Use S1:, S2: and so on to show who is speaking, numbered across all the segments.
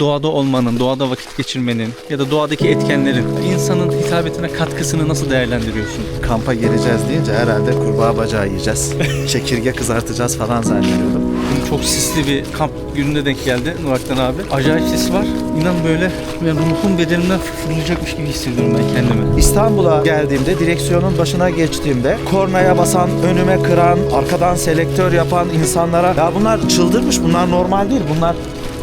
S1: doğada olmanın, doğada vakit geçirmenin ya da doğadaki etkenlerin insanın hitabetine katkısını nasıl değerlendiriyorsun?
S2: Kampa geleceğiz deyince herhalde kurbağa bacağı yiyeceğiz. Çekirge kızartacağız falan zannediyordum.
S1: Bugün çok sisli bir kamp gününe denk geldi Nurak'tan abi. Acayip sis var. İnan böyle yani ruhum bedenimden fırlayacakmış gibi hissediyorum ben kendimi.
S2: İstanbul'a geldiğimde direksiyonun başına geçtiğimde kornaya basan, önüme kıran, arkadan selektör yapan insanlara ya bunlar çıldırmış bunlar normal değil bunlar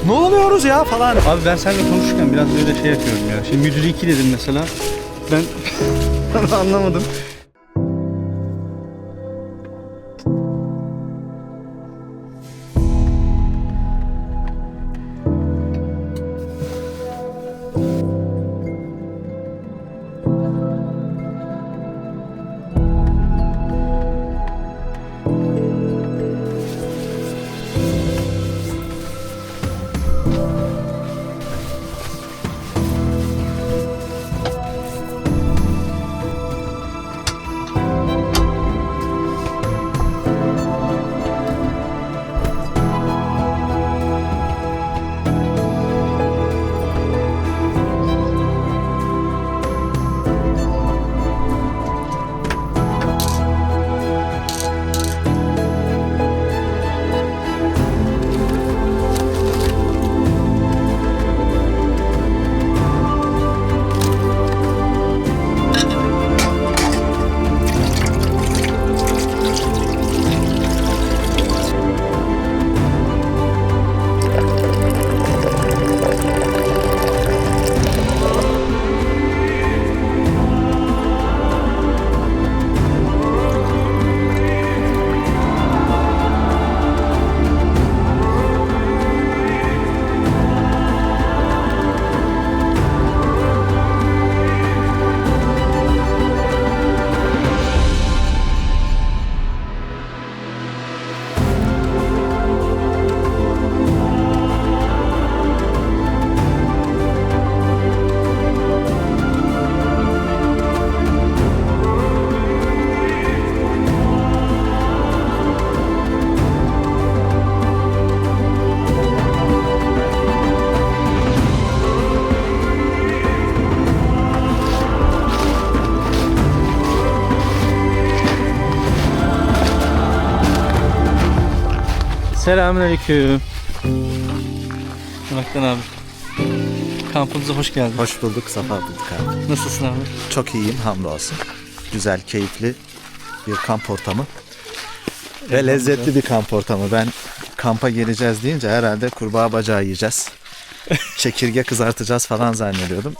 S2: ne oluyoruz ya falan.
S1: Abi ben seninle konuşurken biraz böyle şey yapıyorum ya. Şimdi müdürü iki dedim mesela. Ben anlamadım. Selamünaleyküm. Nurak'tan abi. Kampımıza hoş geldin.
S2: Hoş bulduk, safa bulduk abi.
S1: Nasılsın abi?
S2: Çok iyiyim hamdolsun. Güzel, keyifli bir kamp ortamı. Ve lezzetli bir kamp ortamı. Ben kampa geleceğiz deyince herhalde kurbağa bacağı yiyeceğiz. Çekirge kızartacağız falan zannediyordum.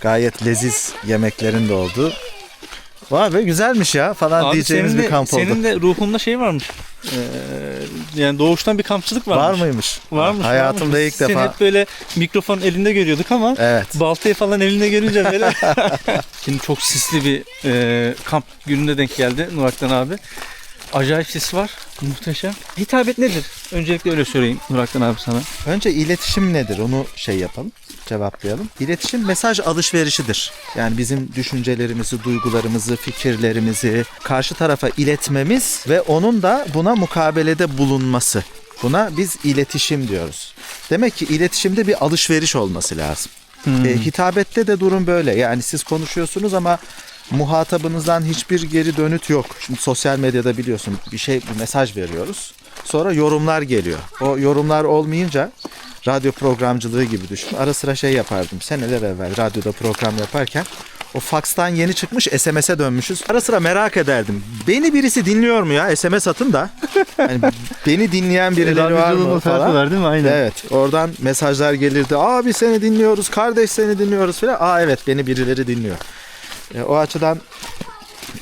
S2: Gayet leziz yemeklerin de oldu. Vay be güzelmiş ya falan
S1: Abi
S2: diyeceğimiz
S1: senin
S2: bir
S1: de,
S2: kamp oldu.
S1: senin de ruhunda şey varmış. Ee, yani doğuştan bir kampçılık varmış.
S2: Var mıymış?
S1: Varmış.
S2: Hayatımda
S1: varmış.
S2: ilk
S1: Seni
S2: defa.
S1: hep böyle mikrofon elinde görüyorduk ama
S2: Evet.
S1: baltayı falan elinde görünce böyle. Şimdi çok sisli bir e, kamp gününe denk geldi Nurak'tan abi. Acayip sis var. Muhteşem. Hitabet nedir? Öncelikle öyle söyleyeyim Nurak'tan abi sana.
S2: Önce iletişim nedir onu şey yapalım, cevaplayalım. İletişim mesaj alışverişidir. Yani bizim düşüncelerimizi, duygularımızı, fikirlerimizi karşı tarafa iletmemiz ve onun da buna mukabelede bulunması. Buna biz iletişim diyoruz. Demek ki iletişimde bir alışveriş olması lazım.
S1: Hmm.
S2: E, hitabette de durum böyle. Yani siz konuşuyorsunuz ama muhatabınızdan hiçbir geri dönüt yok. Şimdi sosyal medyada biliyorsun bir şey bir mesaj veriyoruz. Sonra yorumlar geliyor. O yorumlar olmayınca radyo programcılığı gibi düşün. Ara sıra şey yapardım. Seneler evvel radyoda program yaparken o fakstan yeni çıkmış SMS'e dönmüşüz. Ara sıra merak ederdim. Beni birisi dinliyor mu ya? SMS atın da. Hani beni dinleyen birileri var mı falan.
S1: değil mi? Aynen.
S2: Evet. Oradan mesajlar gelirdi. Abi seni dinliyoruz. Kardeş seni dinliyoruz falan. Aa evet beni birileri dinliyor. E, o açıdan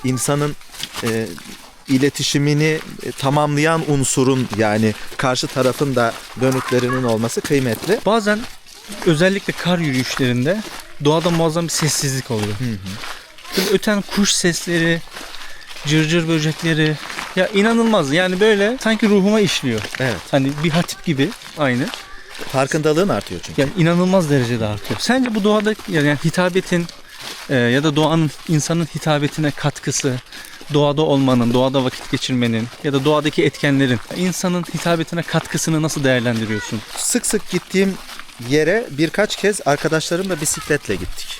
S2: insanın e, iletişimini e, tamamlayan unsurun yani karşı tarafın da dönütlerinin olması kıymetli.
S1: Bazen özellikle kar yürüyüşlerinde doğada muazzam bir sessizlik oluyor. Böyle öten kuş sesleri, cırcır böcekleri ya inanılmaz yani böyle sanki ruhuma işliyor.
S2: Evet.
S1: Hani bir hatip gibi aynı.
S2: Farkındalığın artıyor çünkü.
S1: Yani inanılmaz derecede artıyor. Sence bu doğada yani hitabetin e, ya da doğanın insanın hitabetine katkısı, doğada olmanın, doğada vakit geçirmenin ya da doğadaki etkenlerin insanın hitabetine katkısını nasıl değerlendiriyorsun?
S2: Sık sık gittiğim yere birkaç kez arkadaşlarımla bisikletle gittik.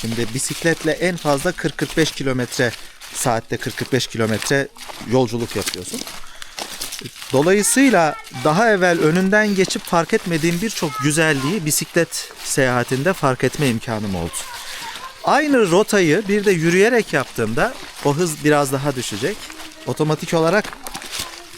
S2: Şimdi bisikletle en fazla 40-45 kilometre saatte 40-45 kilometre yolculuk yapıyorsun. Dolayısıyla daha evvel önünden geçip fark etmediğim birçok güzelliği bisiklet seyahatinde fark etme imkanım oldu. Aynı rotayı bir de yürüyerek yaptığımda o hız biraz daha düşecek. Otomatik olarak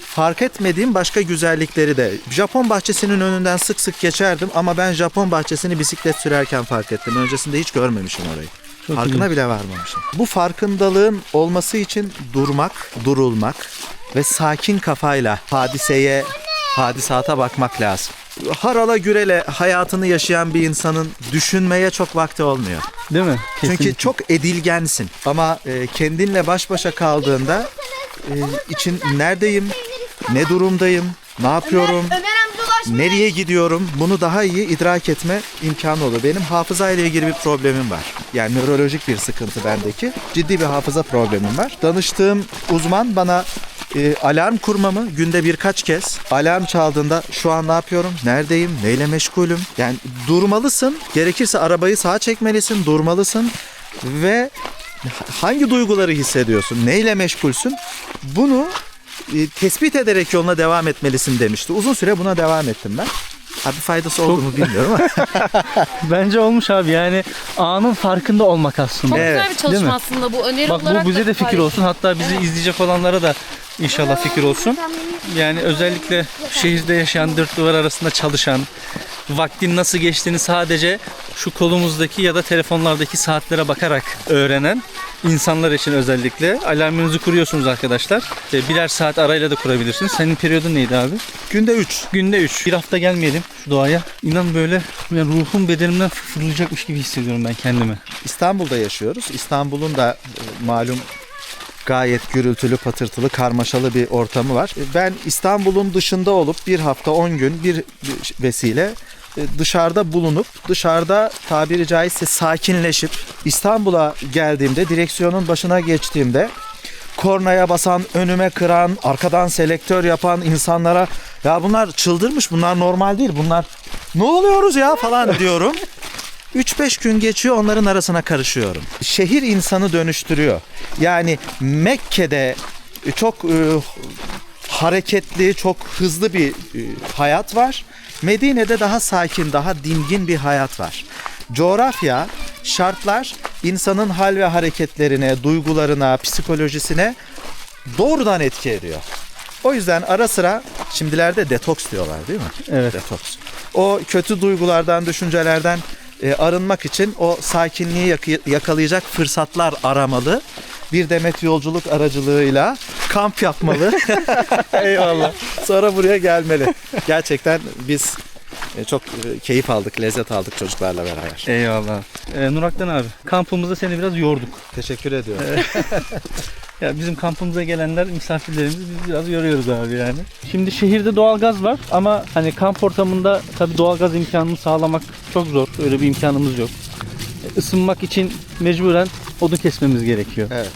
S2: fark etmediğim başka güzellikleri de Japon bahçesinin önünden sık sık geçerdim ama ben Japon bahçesini bisiklet sürerken fark ettim. Öncesinde hiç görmemişim orayı.
S1: Çok
S2: Farkına
S1: iyi.
S2: bile varmamışım. Bu farkındalığın olması için durmak, durulmak ve sakin kafayla hadiseye, hadisata bakmak lazım. Harala gürele hayatını yaşayan bir insanın düşünmeye çok vakti olmuyor.
S1: Değil mi?
S2: Çünkü
S1: Kesinlikle.
S2: çok edilgensin. Ama e, kendinle baş başa kaldığında e, için neredeyim, ne durumdayım, ne yapıyorum, nereye gidiyorum bunu daha iyi idrak etme imkanı olur. Benim hafıza ile ilgili bir problemim var. Yani nörolojik bir sıkıntı bendeki. Ciddi bir hafıza problemim var. Danıştığım uzman bana e, alarm kurmamı günde birkaç kez alarm çaldığında şu an ne yapıyorum, neredeyim, neyle meşgulüm. Yani durmalısın. Gerekirse arabayı sağa çekmelisin, durmalısın ve hangi duyguları hissediyorsun, neyle meşgulsün bunu e, tespit ederek yoluna devam etmelisin demişti. Uzun süre buna devam ettim ben. Abi faydası oldu mu bilmiyorum ama.
S1: Bence olmuş abi yani anın farkında olmak aslında.
S3: Çok
S2: Evet,
S3: güzel bir çalışma
S1: değil mi?
S3: aslında bu. Öneri
S1: Bak
S3: olarak
S1: bu bize
S3: da
S1: de fikir
S3: faydalı.
S1: olsun. Hatta bizi izleyecek olanlara da inşallah fikir olsun. Yani özellikle şehirde yaşayan, dört duvar arasında çalışan, vaktin nasıl geçtiğini sadece şu kolumuzdaki ya da telefonlardaki saatlere bakarak öğrenen insanlar için özellikle alarmınızı kuruyorsunuz arkadaşlar. E, Birer saat arayla da kurabilirsiniz. Senin periyodun neydi abi?
S2: Günde 3.
S1: Günde 3. Bir hafta gelmeyelim şu doğaya. İnan böyle yani ruhum bedenimden fırlayacakmış gibi hissediyorum ben kendimi.
S2: İstanbul'da yaşıyoruz. İstanbul'un da e, malum gayet gürültülü, patırtılı, karmaşalı bir ortamı var. Ben İstanbul'un dışında olup bir hafta 10 gün bir vesile dışarıda bulunup dışarıda tabiri caizse sakinleşip İstanbul'a geldiğimde direksiyonun başına geçtiğimde kornaya basan, önüme kıran, arkadan selektör yapan insanlara ya bunlar çıldırmış, bunlar normal değil, bunlar ne oluyoruz ya falan diyorum. 3-5 gün geçiyor onların arasına karışıyorum. Şehir insanı dönüştürüyor. Yani Mekke'de çok e, hareketli, çok hızlı bir e, hayat var. Medine'de daha sakin, daha dingin bir hayat var. Coğrafya, şartlar insanın hal ve hareketlerine, duygularına, psikolojisine doğrudan etki ediyor. O yüzden ara sıra şimdilerde detoks diyorlar değil mi?
S1: Evet.
S2: Detoks. O kötü duygulardan, düşüncelerden e, arınmak için o sakinliği yak- yakalayacak fırsatlar aramalı. Bir demet yolculuk aracılığıyla kamp yapmalı.
S1: Eyvallah.
S2: Sonra buraya gelmeli. Gerçekten biz e, çok e, keyif aldık, lezzet aldık çocuklarla beraber.
S1: Eyvallah. Ee, Nurak'tan abi kampımızda seni biraz yorduk.
S2: Teşekkür ediyorum.
S1: Ya bizim kampımıza gelenler misafirlerimiz biz biraz yoruyoruz abi yani. Şimdi şehirde doğalgaz var ama hani kamp ortamında tabii doğalgaz imkanını sağlamak çok zor. Öyle bir imkanımız yok. E, Isınmak için mecburen odun kesmemiz gerekiyor.
S2: Evet.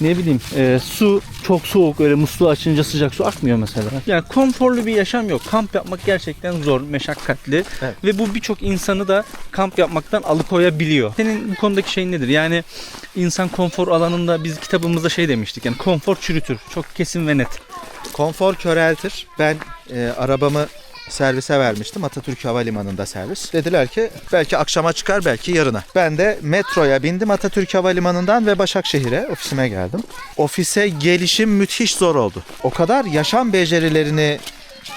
S1: Ne bileyim e, su çok soğuk öyle musluğu açınca sıcak su akmıyor mesela. Yani konforlu bir yaşam yok. Kamp yapmak gerçekten zor, meşakkatli
S2: Evet.
S1: ve bu birçok insanı da kamp yapmaktan alıkoyabiliyor. Senin bu konudaki şeyin nedir? Yani insan konfor alanında biz kitabımızda şey demiştik yani konfor çürütür. Çok kesin ve net.
S2: Konfor köreltir. Ben e, arabamı servise vermiştim. Atatürk Havalimanı'nda servis. Dediler ki belki akşama çıkar belki yarına. Ben de metroya bindim Atatürk Havalimanı'ndan ve Başakşehir'e ofisime geldim. Ofise gelişim müthiş zor oldu. O kadar yaşam becerilerini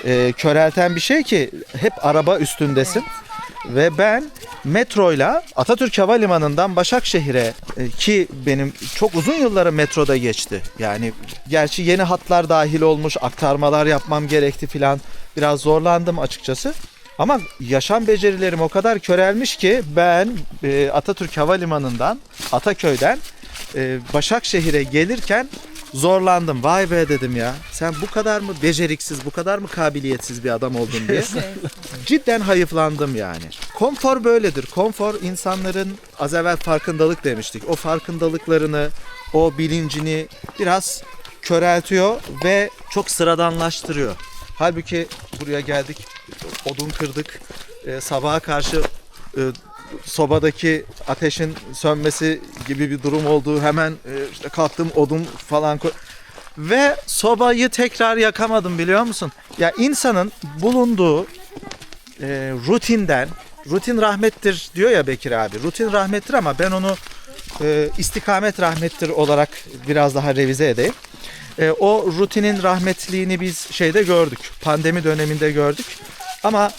S2: e, körelten bir şey ki hep araba üstündesin. Ve ben metroyla Atatürk Havalimanı'ndan Başakşehir'e e, ki benim çok uzun yıllarım metroda geçti. Yani gerçi yeni hatlar dahil olmuş, aktarmalar yapmam gerekti filan. Biraz zorlandım açıkçası. Ama yaşam becerilerim o kadar körelmiş ki ben e, Atatürk Havalimanı'ndan, Ataköy'den e, Başakşehir'e gelirken zorlandım. Vay be dedim ya. Sen bu kadar mı beceriksiz, bu kadar mı kabiliyetsiz bir adam oldun diye. Cidden hayıflandım yani. Konfor böyledir. Konfor insanların az evvel farkındalık demiştik. O farkındalıklarını, o bilincini biraz köreltiyor ve çok sıradanlaştırıyor. Halbuki buraya geldik, odun kırdık, e, sabaha karşı e, sobadaki ateşin sönmesi gibi bir durum oldu. Hemen e, işte kalktım odun falan koy- ve sobayı tekrar yakamadım biliyor musun? Ya insanın bulunduğu e, rutinden rutin rahmettir diyor ya Bekir abi. Rutin rahmettir ama ben onu e, istikamet rahmettir olarak biraz daha revize edeyim. E, o rutinin rahmetliğini biz şeyde gördük. Pandemi döneminde gördük. Ama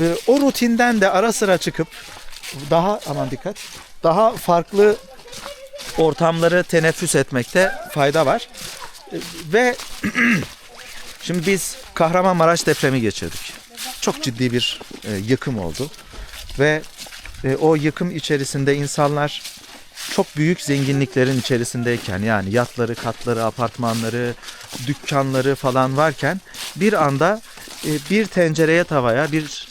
S2: e, o rutinden de ara sıra çıkıp daha aman dikkat daha farklı ortamları teneffüs etmekte fayda var. E, Ve şimdi biz Kahramanmaraş depremi geçirdik. Çok ciddi bir e, yıkım oldu. Ve e, o yıkım içerisinde insanlar çok büyük zenginliklerin içerisindeyken yani yatları, katları, apartmanları, dükkanları falan varken bir anda e, bir tencereye tavaya bir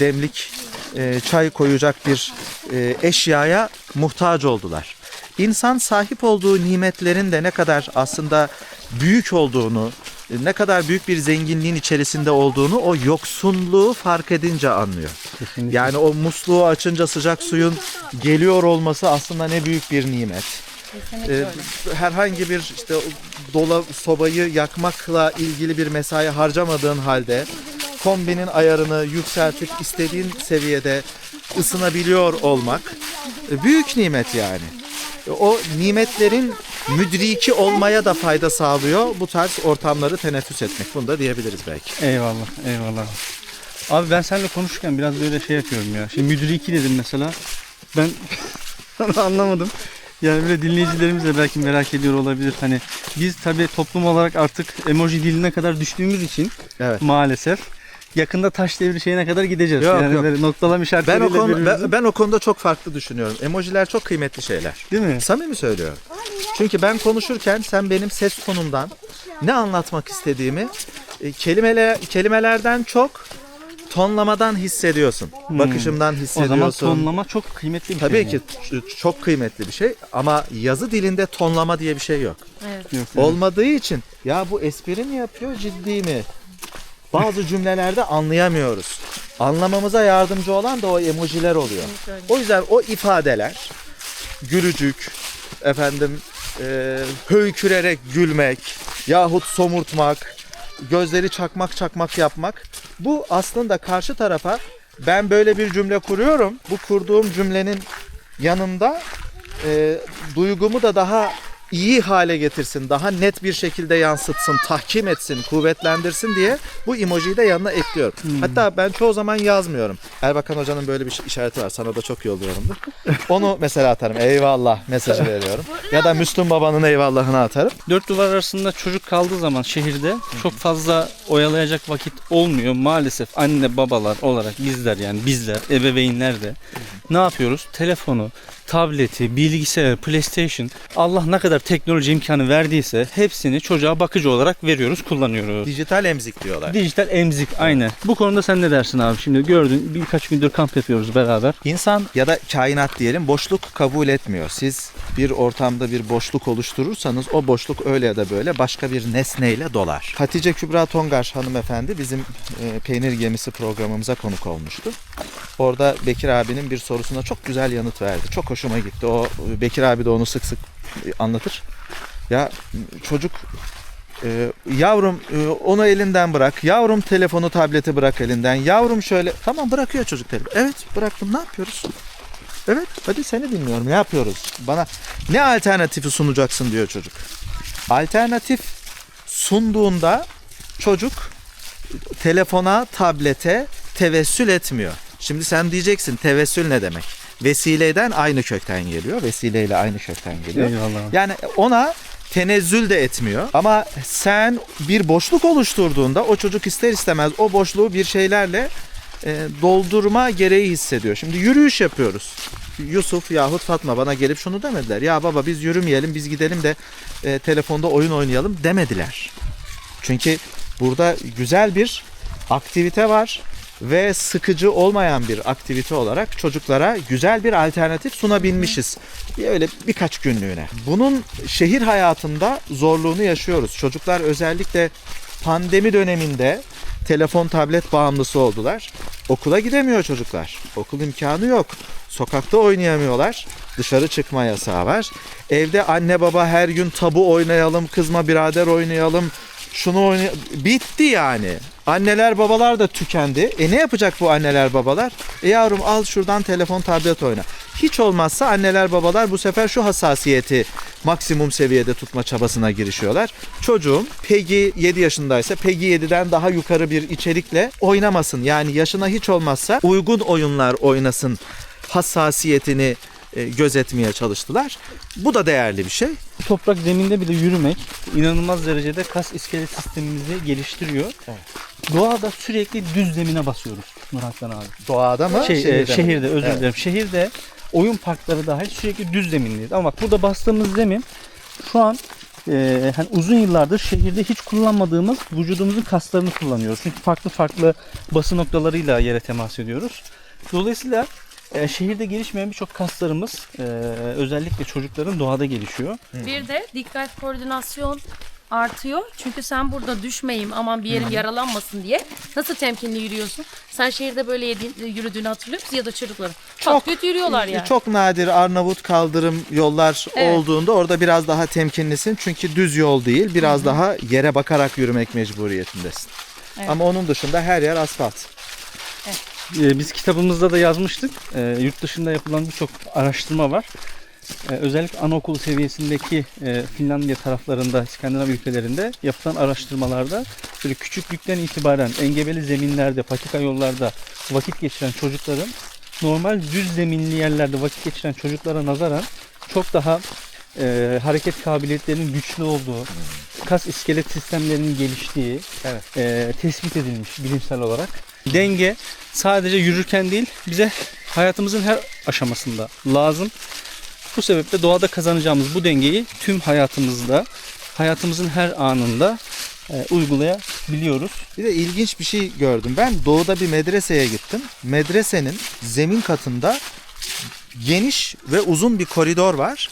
S2: demlik e, çay koyacak bir e, eşyaya muhtaç oldular. İnsan sahip olduğu nimetlerin de ne kadar aslında büyük olduğunu, ne kadar büyük bir zenginliğin içerisinde olduğunu o yoksunluğu fark edince anlıyor.
S1: Kesinlikle.
S2: Yani o musluğu açınca sıcak suyun geliyor olması aslında ne büyük bir nimet. Ee, herhangi bir işte dola sobayı yakmakla ilgili bir mesai harcamadığın halde kombinin ayarını yükseltip istediğin seviyede ısınabiliyor olmak e, büyük nimet yani. E, O nimetlerin müdriki olmaya da fayda sağlıyor bu tarz ortamları teneffüs etmek. Bunu da diyebiliriz belki.
S1: Eyvallah, eyvallah. Abi ben seninle konuşurken biraz böyle şey yapıyorum ya. Şimdi müdüriki dedim mesela. Ben anlamadım. Yani böyle dinleyicilerimiz de belki merak ediyor olabilir. Hani biz tabii toplum olarak artık emoji diline kadar düştüğümüz için
S2: Evet.
S1: maalesef yakında taş devri şeyine kadar gideceğiz.
S2: Yok,
S1: yani
S2: yok.
S1: böyle noktalama
S2: Ben o, konu,
S1: birbirimizi-
S2: ben, ben o konuda çok farklı düşünüyorum. Emojiler çok kıymetli şeyler.
S1: Değil mi?
S2: Samimi söylüyorum. Çünkü ben konuşurken sen benim ses tonumdan ne anlatmak istediğimi e, kelimele, kelimelerden çok tonlamadan hissediyorsun.
S1: Hmm.
S2: Bakışımdan
S1: O
S2: hissediyorsun.
S1: zaman tonlama çok kıymetli bir
S2: Tabii
S1: şey.
S2: ki ç- çok kıymetli bir şey ama yazı dilinde tonlama diye bir şey yok.
S1: yani. Yok, evet.
S2: Olmadığı için ya bu espri mi yapıyor ciddi mi? Bazı cümlelerde anlayamıyoruz. Anlamamıza yardımcı olan da o emojiler oluyor. O yüzden o ifadeler gülücük, efendim e, höykürerek gülmek yahut somurtmak, gözleri çakmak çakmak yapmak bu aslında karşı tarafa ben böyle bir cümle kuruyorum. Bu kurduğum cümlenin yanında e, duygumu da daha iyi hale getirsin, daha net bir şekilde yansıtsın, tahkim etsin, kuvvetlendirsin diye bu emojiyi de yanına ekliyorum. Hatta ben çoğu zaman yazmıyorum. Erbakan Hoca'nın böyle bir işareti var. Sana da çok yolluyorumdur. Onu mesela atarım. Eyvallah mesajı veriyorum. Ya da Müslüm Baba'nın eyvallahını atarım.
S1: Dört duvar arasında çocuk kaldığı zaman şehirde çok fazla oyalayacak vakit olmuyor. Maalesef anne babalar olarak bizler yani bizler ebeveynler de ne yapıyoruz? Telefonu, tableti, bilgisayar, PlayStation Allah ne kadar teknoloji imkanı verdiyse hepsini çocuğa bakıcı olarak veriyoruz, kullanıyoruz.
S2: Dijital emzik diyorlar.
S1: Dijital emzik aynen. Bu konuda sen ne dersin abi? Şimdi gördün birkaç gündür kamp yapıyoruz beraber.
S2: İnsan ya da kainat diyelim boşluk kabul etmiyor. Siz bir ortamda bir boşluk oluşturursanız o boşluk öyle ya da böyle başka bir nesneyle dolar. Hatice Kübra Tongar hanımefendi bizim e, peynir gemisi programımıza konuk olmuştu. Orada Bekir abinin bir sorusuna çok güzel yanıt verdi. Çok hoşuma gitti. O Bekir abi de onu sık sık e, anlatır. Ya çocuk e, yavrum e, onu elinden bırak. Yavrum telefonu tableti bırak elinden. Yavrum şöyle tamam bırakıyor çocuk telefonu. Evet bıraktım ne yapıyoruz? Evet hadi seni dinliyorum ne yapıyoruz? Bana ne alternatifi sunacaksın diyor çocuk. Alternatif sunduğunda çocuk telefona, tablete tevessül etmiyor. Şimdi sen diyeceksin tevessül ne demek? Vesileden aynı kökten geliyor. Vesileyle aynı kökten geliyor.
S1: Eyvallah.
S2: Yani ona tenezzül de etmiyor. Ama sen bir boşluk oluşturduğunda o çocuk ister istemez o boşluğu bir şeylerle e, doldurma gereği hissediyor. Şimdi yürüyüş yapıyoruz. Yusuf yahut Fatma bana gelip şunu demediler. Ya baba biz yürümeyelim biz gidelim de e, telefonda oyun oynayalım demediler. Çünkü burada güzel bir aktivite var ve sıkıcı olmayan bir aktivite olarak çocuklara güzel bir alternatif sunabilmişiz. Bir Öyle birkaç günlüğüne. Bunun şehir hayatında zorluğunu yaşıyoruz. Çocuklar özellikle pandemi döneminde telefon tablet bağımlısı oldular. Okula gidemiyor çocuklar. Okul imkanı yok. Sokakta oynayamıyorlar. Dışarı çıkma yasağı var. Evde anne baba her gün tabu oynayalım, kızma birader oynayalım. Şunu oynay bitti yani. Anneler babalar da tükendi. E ne yapacak bu anneler babalar? E yavrum al şuradan telefon tablet oyna. Hiç olmazsa anneler babalar bu sefer şu hassasiyeti maksimum seviyede tutma çabasına girişiyorlar. Çocuğum Peggy 7 yaşındaysa Peggy 7'den daha yukarı bir içerikle oynamasın. Yani yaşına hiç olmazsa uygun oyunlar oynasın hassasiyetini gözetmeye çalıştılar. Bu da değerli bir şey.
S1: Toprak zeminde bile yürümek inanılmaz derecede kas iskelet sistemimizi geliştiriyor. Doğada sürekli düz zemine basıyoruz Muratcan abi.
S2: Doğada mı?
S1: Şey, e,
S2: şehirde mi?
S1: şehirde özür
S2: Evet.
S1: dilerim. Şehirde oyun parkları dahil sürekli düz zeminliyiz. Ama bak burada bastığımız zemin şu an e, hani uzun yıllardır şehirde hiç kullanmadığımız vücudumuzun kaslarını kullanıyoruz. Çünkü farklı farklı bası noktalarıyla yere temas ediyoruz. Dolayısıyla e, şehirde gelişmeyen birçok kaslarımız e, özellikle çocukların doğada gelişiyor.
S3: Bir de dikkat koordinasyon artıyor. Çünkü sen burada düşmeyeyim aman bir yerim yaralanmasın diye nasıl temkinli yürüyorsun? Sen şehirde böyle yürüdüğünü hatırlıyor musun ya da çocukların? Çok,
S2: Çok-
S3: kötü yürüyorlar yani.
S2: Çok nadir Arnavut kaldırım yollar
S3: Evet.
S2: olduğunda orada biraz daha temkinlisin. Çünkü düz yol değil. Biraz daha yere bakarak yürümek mecburiyetindesin.
S3: Evet.
S2: Ama onun dışında her yer asfalt.
S1: E, biz kitabımızda da yazmıştık. E, yurt dışında yapılan birçok araştırma var. E, özellikle anaokulu seviyesindeki e, Finlandiya taraflarında, İskandinav ülkelerinde yapılan araştırmalarda böyle küçüklükten itibaren engebeli zeminlerde, patika yollarda vakit geçiren çocukların normal düz zeminli yerlerde vakit geçiren çocuklara nazaran çok daha e, hareket kabiliyetlerinin güçlü olduğu, kas iskelet sistemlerinin geliştiği
S2: Evet.
S1: e, tespit edilmiş bilimsel olarak. Denge sadece yürürken değil bize hayatımızın her aşamasında lazım. Bu sebeple doğada kazanacağımız bu dengeyi tüm hayatımızda, hayatımızın her anında e, uygulayabiliyoruz.
S2: Bir de ilginç bir şey gördüm. Ben doğuda bir medreseye gittim. Medresenin zemin katında geniş ve uzun bir koridor var.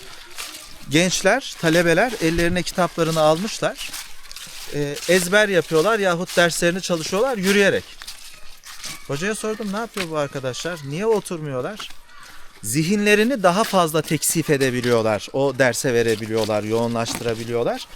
S2: Gençler, talebeler ellerine kitaplarını almışlar. Ee, ezber yapıyorlar yahut derslerini çalışıyorlar yürüyerek. Hocaya sordum ne yapıyor bu arkadaşlar? Niye oturmuyorlar? Zihinlerini daha fazla teksif edebiliyorlar. O derse verebiliyorlar, yoğunlaştırabiliyorlar.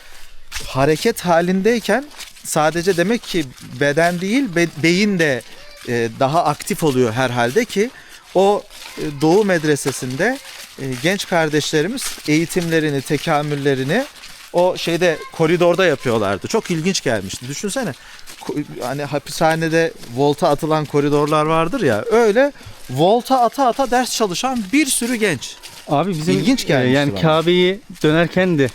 S2: Hareket halindeyken sadece demek ki beden değil be- beyin de e, daha aktif oluyor herhalde ki o e, Doğu medresesinde e, genç kardeşlerimiz eğitimlerini, tekamüllerini o şeyde koridorda yapıyorlardı. Çok ilginç gelmişti. Düşünsene. Hani hapishanede volta atılan koridorlar vardır ya. Öyle volta ata ata ders çalışan bir sürü genç.
S1: Abi bizim
S2: İlginç
S1: e,
S2: gelmişti
S1: yani. Kabe'yi dönerken de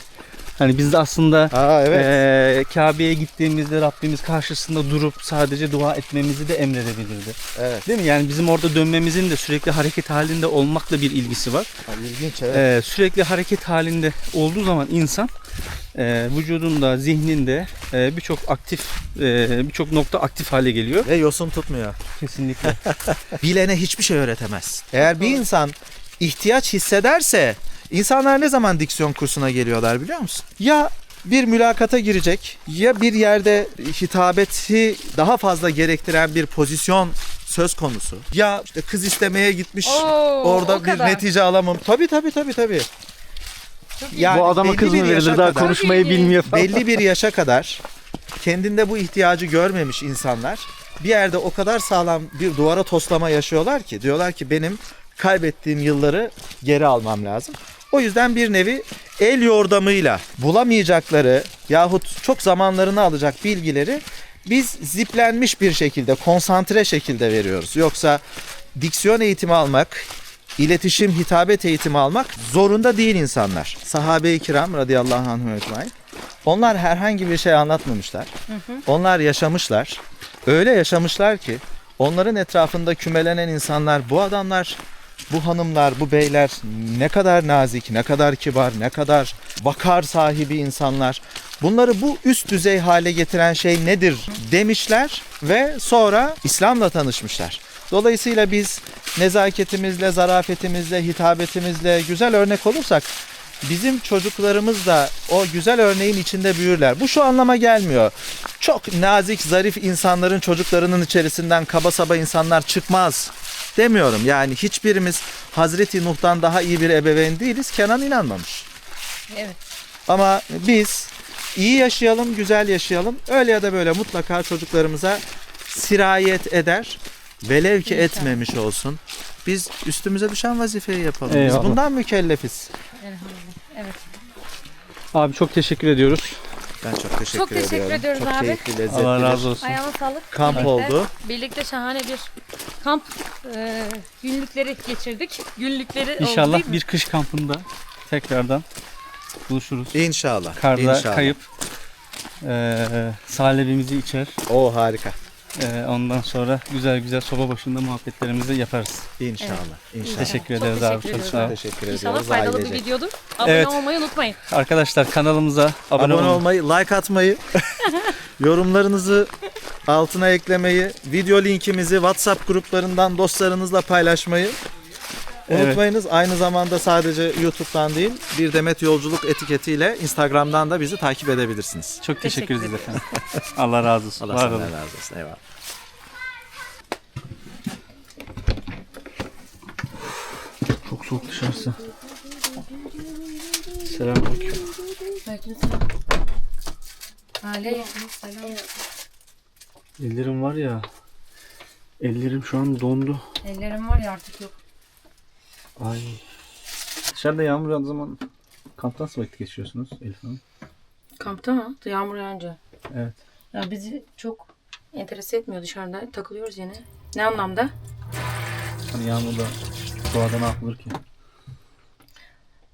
S1: hani biz de aslında
S2: Aa
S1: e, Kabe'ye gittiğimizde Rabbimiz karşısında durup sadece dua etmemizi de emredebilirdi.
S2: evet.
S1: Değil mi? Yani bizim orada dönmemizin de sürekli hareket halinde olmakla bir ilgisi var.
S2: İlginç evet.
S1: Ee, sürekli hareket halinde olduğu zaman insan e, vücudunda, zihninde e, birçok aktif, e, birçok nokta aktif hale geliyor.
S2: Ve yosun tutmuyor.
S1: Kesinlikle.
S2: bilene hiçbir şey öğretemez. Eğer bir insan ihtiyaç hissederse insanlar ne zaman diksiyon kursuna geliyorlar biliyor musun? Ya bir mülakata girecek ya bir yerde hitabeti daha fazla gerektiren bir pozisyon söz konusu. Ya işte kız istemeye gitmiş
S3: Oo,
S2: orada
S3: o
S2: bir
S3: kadar.
S2: netice alamam. Tabii tabii tabii tabii. Yani
S1: Bu adama
S2: belli
S1: kız mı
S2: bir yaşa
S1: verilir daha
S2: kadar-
S1: konuşmayı bilmiyor falan.
S2: belli bir yaşa kadar kendinde bu ihtiyacı görmemiş insanlar bir yerde o kadar sağlam bir duvara toslama yaşıyorlar ki diyorlar ki benim kaybettiğim yılları geri almam lazım. O yüzden bir nevi el yordamıyla bulamayacakları yahut çok zamanlarını alacak bilgileri biz ziplenmiş bir şekilde, konsantre şekilde veriyoruz. Yoksa diksiyon eğitimi almak, iletişim, hitabet eğitimi almak zorunda değil insanlar. Sahabe-i kiram radıyallahu anhum ecmaîn. Onlar herhangi bir şey anlatmamışlar. Onlar yaşamışlar. Öyle yaşamışlar ki onların etrafında kümelenen insanlar bu adamlar bu hanımlar, bu beyler ne kadar nazik, ne kadar kibar, ne kadar vakar sahibi insanlar. Bunları bu üst düzey hale getiren şey nedir demişler ve sonra İslam'la tanışmışlar. Dolayısıyla biz nezaketimizle, zarafetimizle, hitabetimizle güzel örnek olursak bizim çocuklarımız da o güzel örneğin içinde büyürler. Bu şu anlama gelmiyor. Çok nazik, zarif insanların çocuklarının içerisinden kaba saba insanlar çıkmaz demiyorum. Yani hiçbirimiz Hazreti Nuh'tan daha iyi bir ebeveyn değiliz. Kenan inanmamış.
S3: Evet.
S2: Ama biz iyi yaşayalım, güzel yaşayalım. Öyle ya da böyle mutlaka çocuklarımıza sirayet eder. Velev ki etmemiş olsun. Biz üstümüze düşen vazifeyi yapalım.
S1: Eyvallah.
S2: Biz bundan mükellefiz.
S3: Evet.
S1: Abi çok teşekkür ediyoruz.
S2: Ben çok teşekkür
S3: Çok teşekkür
S2: ediyorum.
S3: ediyoruz
S2: çok
S3: abi.
S2: keyifli, lezzetli
S1: Allah razı olsun.
S3: Ayağına sağlık.
S2: kamp
S3: Birlikte-
S2: oldu.
S3: Birlikte şahane bir kamp e, günlükleri geçirdik. Günlükleri oldu
S1: İnşallah
S3: değil mi?
S1: bir kış kampında tekrardan buluşuruz.
S2: İnşallah.
S1: Karda
S2: İnşallah.
S1: kayıp eee salebimizi içer.
S2: O harika.
S1: Eee, ondan sonra güzel güzel soba başında muhabbetlerimizi yaparız.
S2: İnşallah. İnşallah.
S1: Teşekkür
S3: Çok
S1: ederiz abi.
S3: teşekkür
S1: Çok sağ ol.
S2: Teşekkür
S3: İnşallah
S2: ediyoruz
S3: faydalı
S2: ailece.
S3: bir videodur. Abone
S1: Evet.
S3: olmayı unutmayın.
S1: Arkadaşlar kanalımıza abone,
S2: Abone,
S1: olun.
S2: olmayı, like atmayı, yorumlarınızı altına eklemeyi, video linkimizi WhatsApp gruplarından dostlarınızla paylaşmayı
S1: Evet.
S2: unutmayınız. Aynı zamanda sadece YouTube'dan değil, bir Demet Yolculuk etiketiyle Instagram'dan da bizi takip edebilirsiniz.
S1: Çok teşekkür
S3: Teşekkür
S1: ederiz efendim. Allah razı olsun.
S2: Allah
S1: Var
S2: senden
S1: olun.
S2: razı olsun. Eyvallah.
S1: Çok soğuk dışarısı. Selamünaleyküm.
S3: Aleykümselam. Aleykümselam.
S1: Ellerim var ya. Ellerim şu an dondu.
S3: Ellerim var ya artık yok.
S1: Ay. Dışarıda yağmur yağdığı zaman kamptan nasıl vakit geçiriyorsunuz Elif Hanım?
S3: Kampta mı? Yağmur yağınca.
S1: Evet.
S3: Ya bizi çok enterese etmiyor dışarıda. Takılıyoruz yine. Ne anlamda?
S1: Hani yağmurda doğada ne yapılır ki?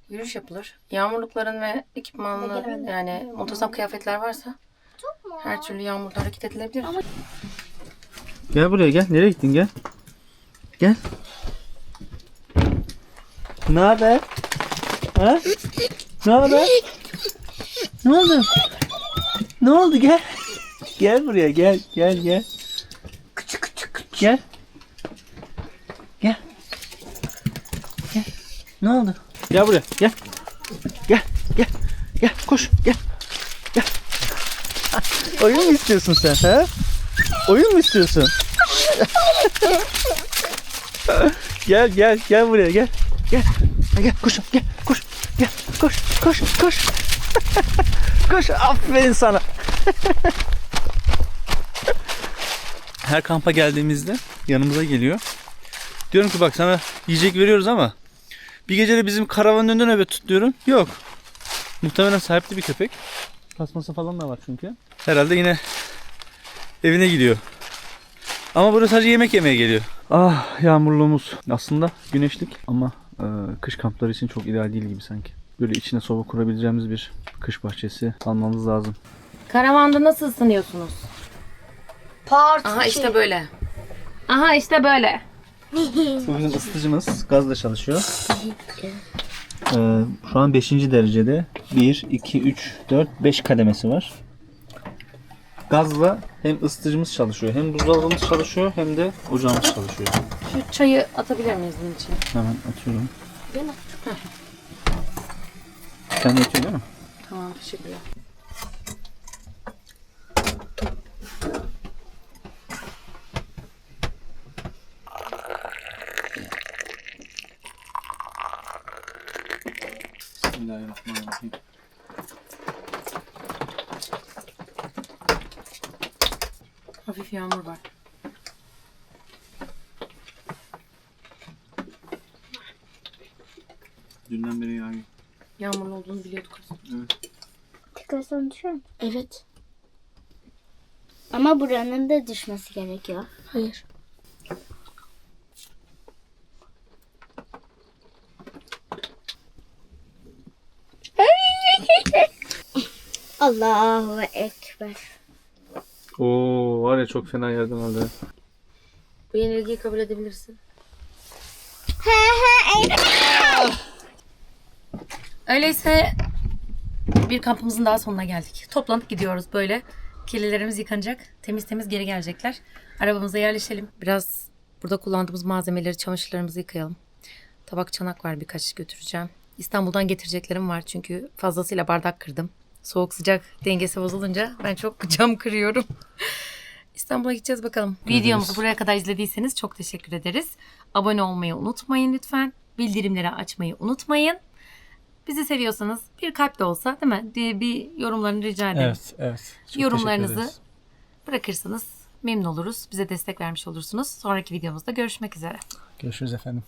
S3: Yürüyüş yapılır. Yağmurlukların ve ekipmanlı yani muntazam kıyafetler varsa her türlü yağmurda hareket edilebilir.
S1: Gel buraya gel. Nereye gittin gel. Gel. Ne haber? Ha? Ne haber? Ne oldu? Ne oldu gel. Gel buraya gel gel gel. Gel. Gel. Gel. Ne oldu? Gel buraya gel. Gel gel gel koş gel. Gel. Oyun mu istiyorsun sen ha? Oyun mu istiyorsun? gel gel gel buraya gel. Gel. Gel koş gel koş. Gel koş koş koş. koş aferin sana. Her kampa geldiğimizde yanımıza geliyor. Diyorum ki bak sana yiyecek veriyoruz ama bir gece de bizim karavanın önünde nöbet tut diyorum. Yok. Muhtemelen sahipli bir köpek. Tasması falan da var çünkü. Herhalde yine evine gidiyor. Ama burası sadece yemek yemeye geliyor. Ah yağmurluğumuz. Aslında güneşlik ama kış kampları için çok ideal değil gibi sanki. Böyle içine soba kurabileceğimiz bir kış bahçesi almamız lazım.
S3: Karavanda nasıl ısınıyorsunuz?
S4: Part
S3: Aha işte böyle. Aha işte böyle.
S1: Bu bizim ısıtıcımız gazla çalışıyor. Ee, şu an 5. derecede 1, 2, 3, 4, 5 kademesi var. Gazla hem ısıtıcımız çalışıyor, hem buzdolabımız çalışıyor, hem de ocağımız çalışıyor.
S3: Şu çayı atabilir miyiz bunun içine?
S1: Hemen atıyorum. Sen yetiyor değil mi?
S3: Tamam teşekkürler.
S1: Bismillahirrahmanirrahim.
S3: Hafif yağmur var.
S1: Dünden beri yağıyor.
S3: Yağmurlu olduğunu biliyorduk aslında.
S4: Çıkarsan düşer mi? Evet. Ama buranın da düşmesi gerekiyor.
S3: Hayır.
S4: Allahu Ekber.
S1: Oo var ya çok fena yerden aldı.
S3: Bu yenilgiyi kabul edebilirsin. Öyleyse bir kampımızın daha sonuna geldik. Toplanıp gidiyoruz böyle. Kirlilerimiz yıkanacak. Temiz temiz geri gelecekler. Arabamıza yerleşelim. Biraz burada kullandığımız malzemeleri, çamaşırlarımızı yıkayalım. Tabak çanak var birkaç götüreceğim. İstanbul'dan getireceklerim var çünkü fazlasıyla bardak kırdım. Soğuk sıcak dengesi bozulunca ben çok cam kırıyorum. İstanbul'a gideceğiz bakalım. Videomuzu buraya kadar izlediyseniz çok teşekkür ederiz. Abone olmayı unutmayın lütfen. Bildirimleri açmayı unutmayın. Bizi seviyorsanız bir kalp de olsa değil mi? Bir, bir yorumlarını rica ederim.
S1: Evet, evet. Çok
S3: Yorumlarınızı bırakırsanız memnun oluruz. Bize destek vermiş olursunuz. Sonraki videomuzda görüşmek üzere.
S1: Görüşürüz efendim.